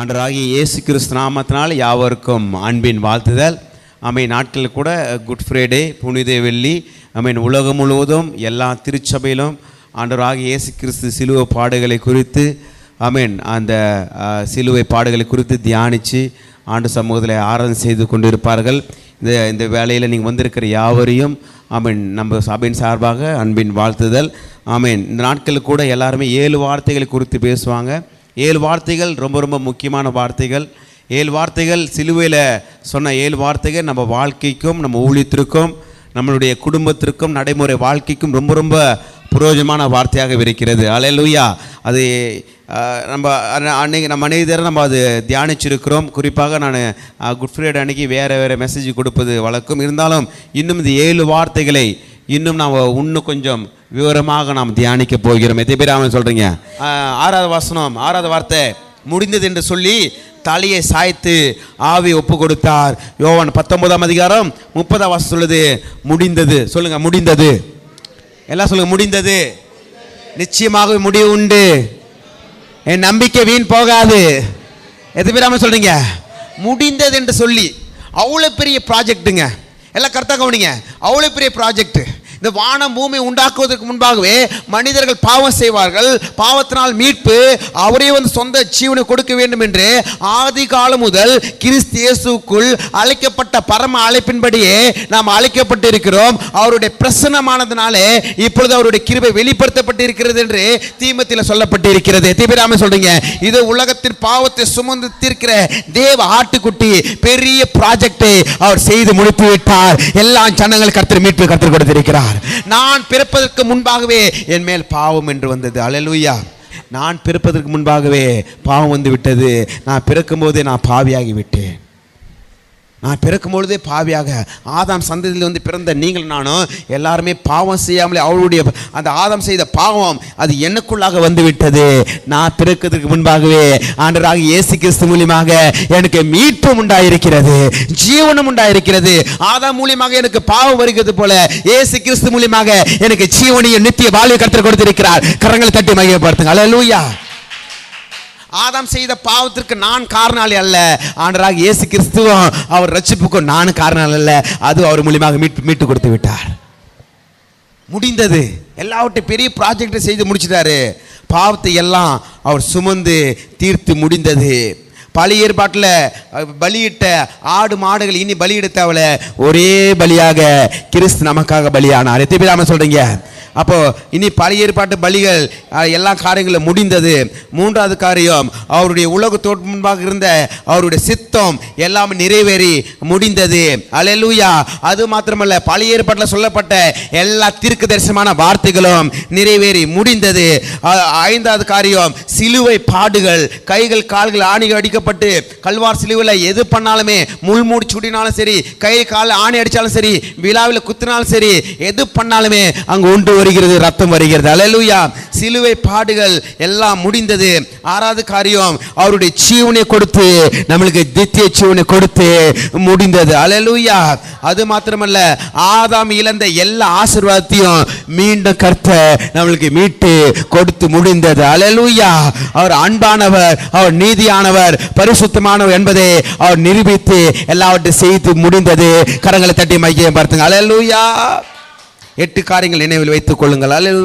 ஆண்டராகிய இயேசு கிறிஸ்து நாமத்தினால் யாவருக்கும் அன்பின் வாழ்த்துதல். அமை நாட்களில் கூட குட் ஃப்ரைடே புனித வெள்ளி அமீன். உலகம் முழுவதும் எல்லா திருச்சபையிலும் ஆண்டவராகிய இயேசு கிறிஸ்து சிலுவை பாடுகளை குறித்து அமீன். அந்த சிலுவை பாடுகளை குறித்து தியானித்து ஆண்டு சமூகத்தில் ஆராதனை செய்து கொண்டிருப்பார்கள். இந்த இந்த வேலையில் நீங்கள் வந்திருக்கிற யாவரையும் ஆமீன் நம்ம சபையின் சார்பாக அன்பின் வாழ்த்துதல். ஆமீன் இந்த நாட்களில் கூட எல்லாருமே ஏழு வார்த்தைகளை குறித்து பேசுவாங்க. ஏழு வார்த்தைகள் ரொம்ப ரொம்ப முக்கியமான வார்த்தைகள். ஏழு வார்த்தைகள் சிலுவையில் சொன்ன ஏழு வார்த்தைகள் நம்ம வாழ்க்கைக்கும் நம்ம ஊழியத்திற்கும் நம்மளுடைய குடும்பத்திற்கும் நடைமுறை வாழ்க்கைக்கும் ரொம்ப ரொம்ப புரோஜனமான வார்த்தையாக இருக்கிறது. அலையலூயா அது நம்ம அன்ன- அன்னைக்கு நம்ம அநேக நம்ம அது தியானிச்சிருக்கிறோம். குறிப்பாக நான் குட் ஃப்ரைடே அன்னைக்கு வேறு வேறு மெசேஜ் கொடுப்பது வழக்கம். இருந்தாலும் இன்னும் இந்த ஏழு வார்த்தைகளை இன்னும் நாம் இன்னும் கொஞ்சம் விவரமாக நாம் தியானிக்க போகிறோம். எத்தனை பேர் அவன் சொல்கிறீங்க ஆறாவது வசனம் ஆறாவது வார்த்தை. முடிந்தது என்று சொல்லி தலையை சாய்த்து ஆவி ஒப்பு கொடுத்தார். யோவன் பத்தொன்பதாம் அதிகாரம் முப்பதாம் வாசம் சொல்லுது முடிந்தது. சொல்லுங்கள் முடிந்தது. எல்லாம் சொல்லுங்கள் முடிந்தது. நிச்சயமாக முடிவு உண்டு. என் நம்பிக்கை வீண் போகாது. எது சொல்கிறீங்க முடிந்தது என்று சொல்லி அவ்வளோ பெரிய ப்ராஜெக்ட்டுங்க எல்லாம் கரெக்டாக கவனிங்க. அவ்வளோ பெரிய ப்ராஜெக்ட்டு இந்த வானம் பூமி உண்டாக்குவதற்கு முன்பாகவே மனிதர்கள் பாவம் செய்வார்கள். பாவத்தினால் மீட்பு அவரே வந்து சொந்த ஜீவனை கொடுக்க வேண்டும் என்று ஆதி காலம் முதல் கிறிஸ்து இயேசுக்குள் அழைக்கப்பட்ட பரம அழைப்பின்படியே நாம் அழைக்கப்பட்டு இருக்கிறோம் அவருடைய பிரசன்னமானதுனாலே இப்பொழுது அவருடைய கிருபை வெளிப்படுத்தப்பட்டு இருக்கிறது என்று தீமத்தில் சொல்லப்பட்டு இருக்கிறது தீபிராம சொல்றீங்க இது உலகத்தின் பாவத்தை சுமந்து தீர்க்கிற தேவ ஆட்டுக்குட்டி பெரிய ப்ராஜெக்டை அவர் செய்து முடித்து விட்டார் எல்லா ஜனங்கள் கருத்து மீட்பு கர்த்தர் கொடுத்திருக்கிறார். நான் பிறப்பதற்கு முன்பாகவே என் மேல் பாவம் என்று வந்தது. அலலுயா நான் பிறப்பதற்கு முன்பாகவே பாவம் வந்து விட்டது. நான் பிறக்கும்போதே நான் பாவியாகி விட்டேன். நான் பிறக்கும் பொழுதே பாவியாக ஆதாம் சந்ததியில் வந்து பிறந்த நீங்கள் நானும் எல்லாருமே பாவம் செய்யாமலே அவளுடைய அந்த ஆதாம் செய்த பாவம் அது எனக்குள்ளாக வந்துவிட்டது. நான் பிறக்கிறதுக்கு முன்பாகவே ஆண்டராக இயேசு கிறிஸ்து மூலியமாக எனக்கு மீட்பும் உண்டாயிருக்கிறது ஜீவனும் உண்டாயிருக்கிறது. ஆதாம் மூலியமாக எனக்கு பாவம் வருகிறது போல இயேசு கிறிஸ்து மூலியமாக எனக்கு ஜீவனையும் நித்திய வாழ்வை கருத்து கொடுத்திருக்கிறார். கரங்களை தட்டி மையப்படுத்துங்க லூயா ஆதாம் செய்த பாவத்திற்கு நான் காரணாளி அல்ல. ஆண்டராக இயேசு கிறிஸ்துவம் அவர் ரட்சிப்புக்கும் நான் காரணாளி அல்ல. அது அவர் மூலியமாக மீட்டு மீட்டு கொடுத்து விட்டார். முடிந்தது. எல்லாவற்றையும் பெரிய ப்ராஜெக்டை செய்து முடிச்சிட்டாரு. பாவத்தை எல்லாம் அவர் சுமந்து தீர்த்து முடிந்தது. பழைய ஏற்பாட்டில் பலியிட்ட ஆடு மாடுகள் இனி பலியிட தேவையில்ல. ஒரே பலியாக கிறிஸ்து நமக்காக பலியானார். எத்தனை பேர் சொல்கிறீங்க அப்போது இனி பழைய ஏற்பாட்டு பலிகள் எல்லா காரியங்களும் முடிந்தது. மூன்றாவது காரியம் அவருடைய உலக முன்பாக இருந்த அவருடைய சித்தம் எல்லாம் நிறைவேறி முடிந்தது. அலலூயா அது மாத்திரமல்ல பழைய ஏற்பாட்டில் சொல்லப்பட்ட எல்லா திருக்கு தரிசனமான வார்த்தைகளும் நிறைவேறி முடிந்தது. ஐந்தாவது காரியம் சிலுவை பாடுகள். கைகள் கால்கள் ஆணிகள் அடிக்கப்பட்டு கல்வார் சிலுவையில் எது பண்ணாலுமே முள்மூடி சுடினாலும் சரி கை கால் ஆணி அடித்தாலும் சரி விழாவில் குத்தினாலும் சரி எது பண்ணாலுமே அங்கு உண்டு வருகிறது ரத்தம் வருகிறது. அலலுயா சிலுவை பாடுகள் எல்லாம் முடிந்தது. ஆறாவது காரியம் அவருடைய ஜீவனை கொடுத்து நம்மளுக்கு தித்திய ஜீவனை கொடுத்து முடிந்தது. அலலுயா அது மாத்திரமல்ல ஆதாம் இழந்த எல்லா ஆசீர்வாதத்தையும் மீண்டும் கர்த்த நம்மளுக்கு மீட்டு கொடுத்து முடிந்தது. அலலுயா அவர் அன்பானவர் அவர் நீதியானவர் பரிசுத்தமானவர் என்பதை அவர் நிரூபித்து எல்லாவற்றையும் செய்து முடிந்தது. கரங்களை தட்டி மையம் பார்த்துங்க அல்லேலூயா எட்டு காரியங்கள் நினைவில் வைத்துக் கொள்ளுங்கள். அல்லது